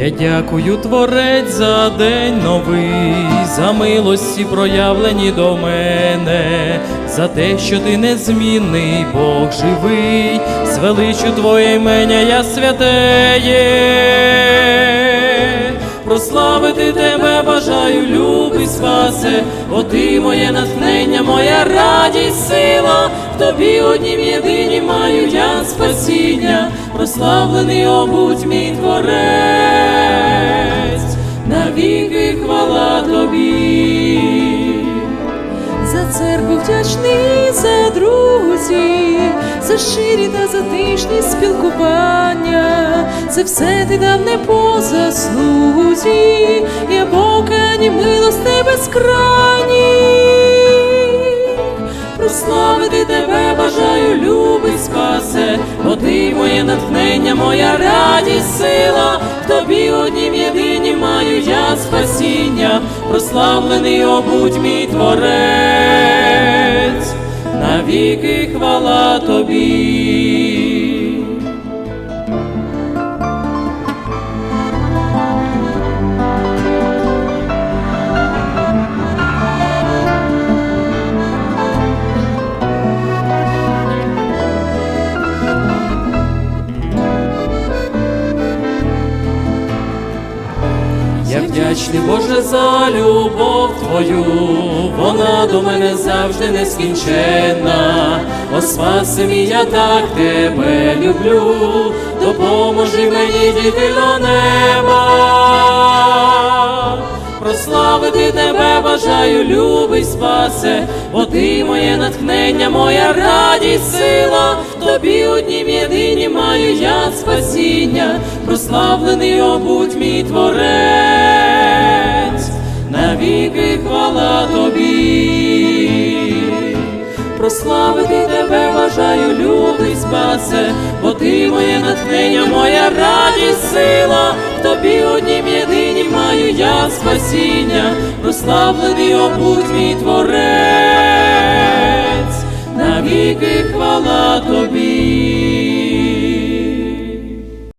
Я дякую Творець за день новий, за милості проявлені до мене, за те, що ти незмінний, Бог живий, звеличу Твоє імення я святеє. Прославити тебе бажаю, любий спасе, бо ти моє натхнення, моя радість, сила, тобі однім єдині маю я спасіння, прославлений обудь мій творець, навіки хвала тобі. За церкву вдячний за друзів, за щирі та затишні спілкування, це все ти дав не по заслузі, я покані милости безкрайні. Прославити тебе бажаю, любий спасе, бо ти моє натхнення, моя радість, сила, в тобі однім єдині маю я спасіння, прославлений обудь мій творець, навіки хвала тобі. Вдячний Боже за любов Твою, вона до мене завжди нескінченна. О, спаси мій, я так тебе люблю, допоможи мені дійти до неба. Прославити тебе бажаю, любий спасе, бо ти моє натхнення, моя радість, сила, тобі однім єдині маю я спасіння, прославлений обудь мій творець, хвала тобі. Прославити тебе бажаю, любий спасе, бо ти моє натхнення, моя радість, сила, в тобі однім єдині маю я спасіння, прославлений обудь мій творець, навіки хвала тобі.